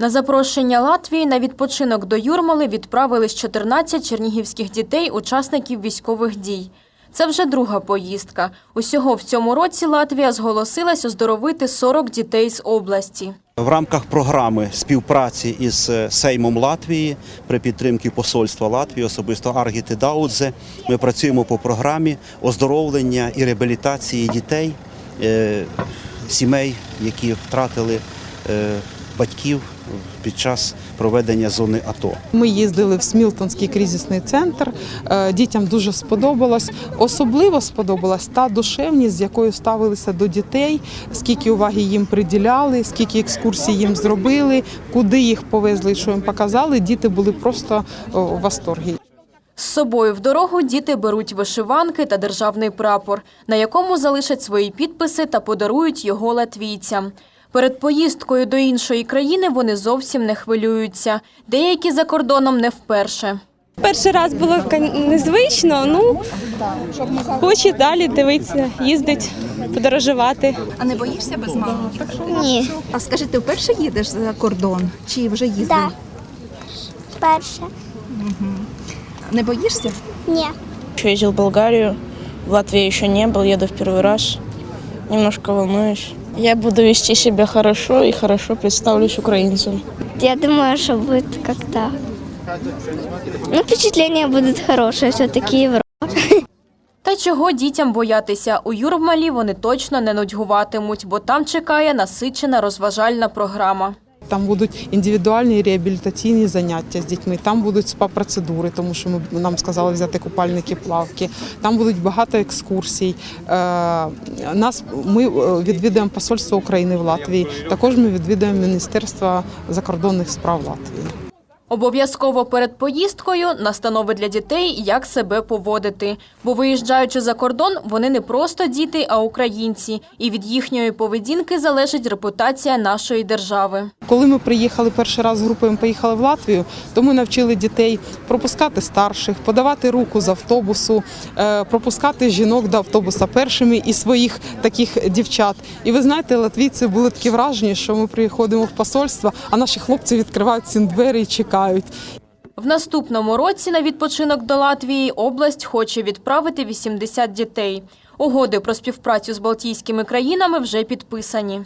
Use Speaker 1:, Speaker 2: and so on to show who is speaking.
Speaker 1: На запрошення Латвії на відпочинок до Юрмали відправились 14 чернігівських дітей, учасників військових дій. Це вже друга поїздка. Усього в цьому році Латвія зголосилась оздоровити 40 дітей з області.
Speaker 2: В рамках програми співпраці із е, Сеймом Латвії при підтримці посольства Латвії, особисто Аргіти Даудзе, ми працюємо по програмі оздоровлення і реабілітації дітей, е, сімей, які втратили е, батьків під час проведення зони АТО.
Speaker 3: Ми їздили в Смілтонський кризисний центр. Е, Дітям дуже сподобалось. Особливо сподобалась та душевність, з якою ставилися до дітей, скільки уваги їм приділяли, скільки екскурсій їм зробили, куди їх повезли, що їм показали. Діти були просто в восторгі.
Speaker 1: З собою в дорогу діти беруть вишиванки та державний прапор, на якому залишать свої підписи та подарують його латвійцям. Перед поїздкою до іншої країни вони зовсім не хвилюються. Деякі за кордоном не вперше.
Speaker 4: Перший раз було незвично, ну хочу далі дивитися, їздить, подорожувати.
Speaker 5: А не боїшся без мами?
Speaker 6: Ні,
Speaker 5: А скажи, ти вперше їдеш за кордон чи вже їздив?
Speaker 6: так. Перше.
Speaker 5: Не боїшся?
Speaker 6: Ні.
Speaker 7: Еще ездил в Болгарию, в Латвии еще не был, еду в первый раз. Немножко волнуюсь. Я буду вести себя хорошо и хорошо представлюсь украинцам.
Speaker 6: Я думаю, что будет как-то... Ну, впечатления будут хорошие, все-таки Европа.
Speaker 1: Та чого дітям боятися? У Юрмалі вони точно не нудьгуватимуть, бо там чекає насичена розважальна програма.
Speaker 3: Там будуть індивідуальні реабілітаційні заняття з дітьми, там будуть спа-процедури, тому що ми нам сказали взяти купальники, плавки. Там будуть багато екскурсій. Е, Нас ми е, відвідуємо посольство України в Латвії. Також ми відвідуємо Міністерство закордонних справ Латвії.
Speaker 1: Обов'язково перед поїздкою настанови для дітей, як себе поводити. Бо виїжджаючи за кордон, вони не просто діти, а українці. І від їхньої поведінки залежить репутація нашої держави.
Speaker 3: Коли ми приїхали перший раз з групою, поїхали в Латвію, то ми навчили дітей пропускати старших, подавати руку з автобусу, е, пропускати жінок до автобуса першими і своїх таких дівчат. І ви знаєте, латвійці були такі вражені, що ми приходимо в посольство, а наші хлопці відкривають ці двері і чекають.
Speaker 1: В наступному році на відпочинок до Латвії область хоче відправити 80 дітей. Угоди про співпрацю з Балтійськими країнами вже підписані.